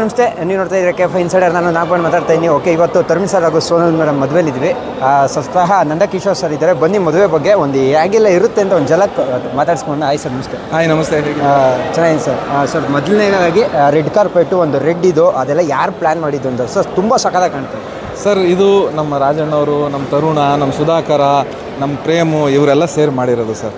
ನಮಸ್ತೆ ನೀವು ನೋಡ್ತಾ ಇದ್ರೆ ಕೆಫ್ ಇನ್ಸೈಡರ್ ನಾನು ನಾಗಪಣ್ ಮಾತಾಡ್ತಾ ಇದ್ದೀನಿ. ಓಕೆ ಇವತ್ತು ತರ್ಮಿ ಸರ್ ಹಾಗೂ ಸೋನಲ್ ಮೇಡಮ್ ಮದುವೆಲಿದ್ವಿ ಸ್ವತಃ ನಂದಕಿಶೋರ್ ಸರ್ ಇದ್ದಾರೆ. ಬನ್ನಿ ಮದುವೆ ಬಗ್ಗೆ ಒಂದು ಹೇಗೆಲ್ಲ ಇರುತ್ತೆ ಅಂತ ಒಂದು ಜಲಕ್ ಮಾತಾಡ್ಸ್ಕೊಂಡು. ಆಯ್ ಸರ್ ನಮಸ್ತೆ. ಹಾಯ್ ನಮಸ್ತೆ. ಚೆನ್ನಾಗಿದೆ ಸರ್ ಸರ್ ಮೊದಲನೇದಾಗಿ ರೆಡ್ ಕಾರ್ಪೆಟ್ಟು ಒಂದು ರೆಡ್ ಇದು ಅದೆಲ್ಲ ಯಾರು ಪ್ಲ್ಯಾನ್ ಮಾಡಿದ್ದು ಅಂತ? ಸರ್ ತುಂಬ ಸಖತ್ತಾಗಿ ಕಾಣ್ತಾರೆ ಸರ್ ಇದು ನಮ್ಮ ರಾಜಣ್ಣವರು ನಮ್ಮ ತರುಣ ನಮ್ಮ ಸುಧಾಕರ ನಮ್ಮ ಪ್ರೇಮು ಇವರೆಲ್ಲ ಸೇರ್ ಮಾಡಿರೋದು ಸರ್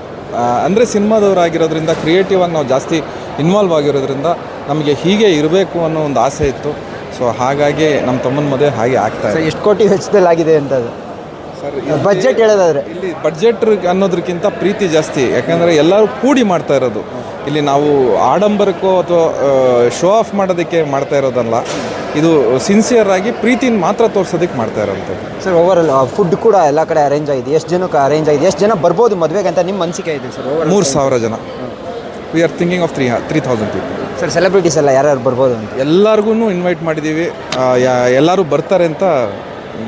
ಅಂದರೆ ಸಿನಿಮಾದವರಾಗಿರೋದ್ರಿಂದ ಕ್ರಿಯೇಟಿವ್ ಆಗಿ ನಾವು ಜಾಸ್ತಿ ಇನ್ವಾಲ್ವ್ ಆಗಿರೋದ್ರಿಂದ ನಮಗೆ ಹೀಗೆ ಇರಬೇಕು ಅನ್ನೋ ಒಂದು ಆಸೆ ಇತ್ತು. ಸೊ ಹಾಗಾಗಿ ನಮ್ಮ ತಮ್ಮನ ಮದುವೆ ಹಾಗೆ ಆಗ್ತಾ ಸರ್ ಇದೆ. ಎಷ್ಟು ಕೋಟಿ ವೆಚ್ಚದಲ್ಲಿ ಆಗಿದೆ ಅಂತ ಅದು ಸರ್ ಬಜೆಟ್ ಹೇಳೋದಾದ್ರೆ. ಇಲ್ಲಿ ಬಜೆಟ್ ಅನ್ನೋದಕ್ಕಿಂತ ಪ್ರೀತಿ ಜಾಸ್ತಿ. ಯಾಕಂದರೆ ಎಲ್ಲರೂ ಕೂಡಿ ಮಾಡ್ತಾ ಇರೋದು. ಇಲ್ಲಿ ನಾವು ಆಡಂಬರಕ್ಕೋ ಅಥವಾ ಶೋ ಆಫ್ ಮಾಡೋದಕ್ಕೆ ಮಾಡ್ತಾ ಇರೋದಲ್ಲ. ಇದು ಸಿನ್ಸಿಯರ್ ಆಗಿ ಪ್ರೀತಿನ ಮಾತ್ರ ತೋರಿಸೋದಕ್ಕೆ ಮಾಡ್ತಾ ಇರೋಂಥದ್ದು ಸರ್ ಓವರ್ ಆಲ್ ಫುಡ್ ಕೂಡ ಎಲ್ಲ ಕಡೆ ಅರೇಂಜ್ ಆಗಿದೆ. ಎಷ್ಟು ಜನಕ್ಕೆ ಅರೇಂಜ್ ಆಗಿದೆ? ಎಷ್ಟು ಜನ ಬರ್ಬೋದು ಮದುವೆಗೆ ಅಂತ ನಿಮ್ಮ ಅನಿಸಿಕೆ ಇದೆ ಸರ್ ಮೂರು ಸಾವಿರ ಜನ. We are thinking of three three thousand people sir celebrities ಎಲ್ಲ ಯಾರ್ಯಾರು ಬರ್ಬೋದು ಅಂತ? ಎಲ್ಲರಿಗೂ ಇನ್ವೈಟ್ ಮಾಡಿದ್ದೀವಿ ಯಾ- ಎಲ್ಲರೂ ಬರ್ತಾರೆ ಅಂತ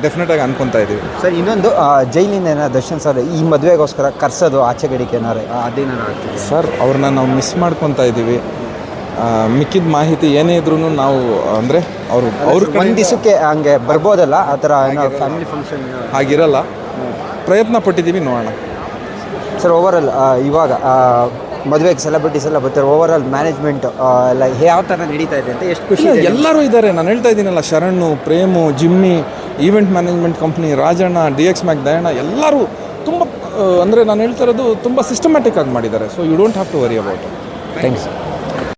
ಡೆಫಿನೆಟಾಗಿ ಅನ್ಕೊತಾ ಇದ್ದೀವಿ ಸರ್ ಇನ್ನೊಂದು ಜೈಲಿನ ದರ್ಶನ್ ಸರ್ ಈ ಮದುವೆಗೋಸ್ಕರ ಕರ್ಸೋದು ಆಚೆ ಗಡಿಕೆ ಏನಾರು ಅದೇನಾರು ಆಗ್ತಿದೆ ಸರ್ ಅವ್ರನ್ನ ನಾವು ಮಿಸ್ ಮಾಡ್ಕೊತಾ ಇದ್ದೀವಿ ಮಿಕ್ಕಿದ ಮಾಹಿತಿ ಏನೇ ಇದ್ರೂ ನಾವು ಅಂದರೆ ಅವರು ಅವ್ರ ಒಂದು ದಿವಸಕ್ಕೆ ಹಂಗೆ ಬರ್ಬೋದಲ್ಲ? ಆ ಥರ ಫ್ಯಾಮಿಲಿ ಫಂಕ್ಷನ್ ಹಾಗಿರಲ್ಲ. ಪ್ರಯತ್ನ ಪಟ್ಟಿದ್ದೀವಿ ನೋಡೋಣ. ಸರ್ ಓವರ್ ಆಲ್ ಇವಾಗ ಮದುವೆಗೆ ಸೆಲೆಬ್ರಿಟೀಸ್ ಎಲ್ಲ ಬರ್ತಾರೆ. ಓವರ್ ಆಲ್ ಮ್ಯಾನೇಜ್ಮೆಂಟ್ ಎಲ್ಲ ಯಾವ ಥರ ನಡೀತಾ ಇದೆ ಅಂತ ಎಷ್ಟು ಖುಷಿ ಇದೆ? ಎಲ್ಲರೂ ಇದ್ದಾರೆ. ನಾನು ಹೇಳ್ತಾ ಇದ್ದೀನಲ್ಲ Sharan Prem Jimmy event management company Rajanna D X Mac Dayanna ಎಲ್ಲರೂ ತುಂಬ ಅಂದರೆ ನಾನು ಹೇಳ್ತಾ ಇರೋದು ತುಂಬ ಸಿಸ್ಟಮ್ಯಾಟಿಕ್ ಆಗಿ ಮಾಡಿದ್ದಾರೆ. So you don't have to worry about thanks